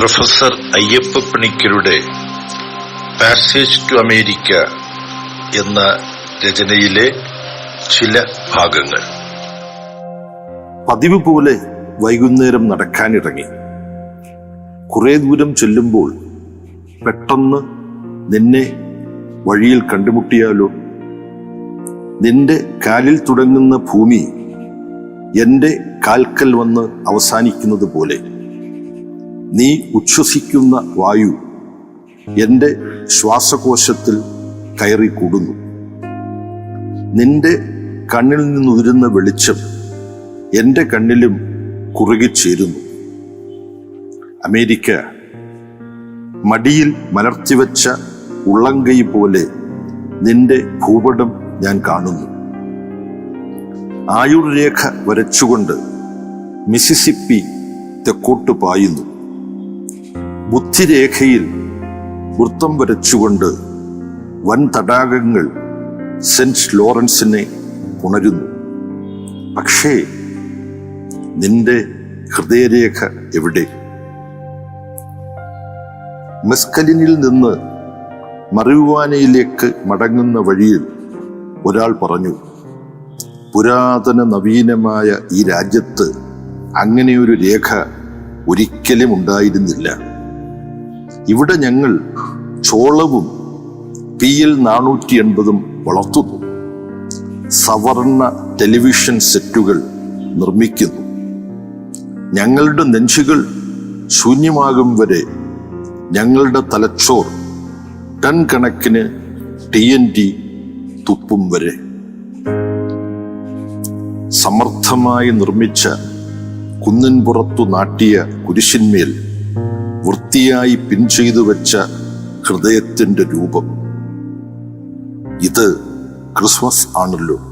Professor Ayyappa പണിക്കരുടെ passage to America എന്ന രചനയിലെ ചില ഭാഗങ്ങൾ. പതിവ് പോലെ വൈകുന്നേരം നടക്കാനിറങ്ങി. കുറെ ദൂരം ചെല്ലുമ്പോൾ പെട്ടെന്ന് നിന്നെ വഴിയിൽ കണ്ടുമുട്ടിയാലോ? നിന്റെ കാലിൽ തുടങ്ങുന്ന ഭൂമി എന്റെ കാൽക്കൽ വന്ന് അവസാനിക്കുന്നത് പോലെ നീ ഉച്ഛ്വസിക്കുന്ന വായു എന്റെ ശ്വാസകോശത്തിൽ കയറി കൂടുന്നു നിന്റെ കണ്ണിൽ നിന്നുതിരുന്ന വെളിച്ചം എന്റെ കണ്ണിലും കുറുകിച്ചേരുന്നു അമേരിക്ക മടിയിൽ മലർത്തിവെച്ച ഉള്ളങ്കൈ പോലെ നിന്റെ ഭൂപടം ഞാൻ കാണുന്നു. ആയുർരേഖ വരച്ചുകൊണ്ട് മിസിസിപ്പി തെക്കോട്ട് പായുന്നു. ബുദ്ധിരേഖയിൽ വൃത്തം വരച്ചുകൊണ്ട് വൻ തടാകങ്ങൾ സെന്റ് ലോറൻസിനെ ഉണരുന്നു പക്ഷേ നിന്റെ ഹൃദയരേഖ എവിടെ? മെസ്കലിനിൽ നിന്ന് മറിവാനയിലേക്ക് മടങ്ങുന്ന വഴിയിൽ ഒരാൾ പറഞ്ഞു പുരാതന നവീനമായ ഈ രാജ്യത്ത് അങ്ങനെയൊരു രേഖ ഒരിക്കലും ഉണ്ടായിരുന്നില്ല. ഇവിടെ ഞങ്ങൾ ചോളവും പി എൽ നാനൂറ്റി എൺപതും വളർത്തുന്നു. സവർണ ടെലിവിഷൻ സെറ്റുകൾ നിർമ്മിക്കുന്നു. ഞങ്ങളുടെ നെഞ്ചുകൾ ശൂന്യമാകും വരെ ഞങ്ങളുടെ തലച്ചോർ ടൺ കണക്കിന് ടി എൻ ടി തുപ്പും വരെ. സമർത്ഥമായി നിർമ്മിച്ച കുന്നിൻപുറത്തു നാട്ടിയ കുരിശിന്മേൽ വൃത്തിയായി പിൻ ചെയ്തു വെച്ച ഹൃദയത്തിന്റെ രൂപം. ഇത് ക്രിസ്മസ് ആണല്ലോ.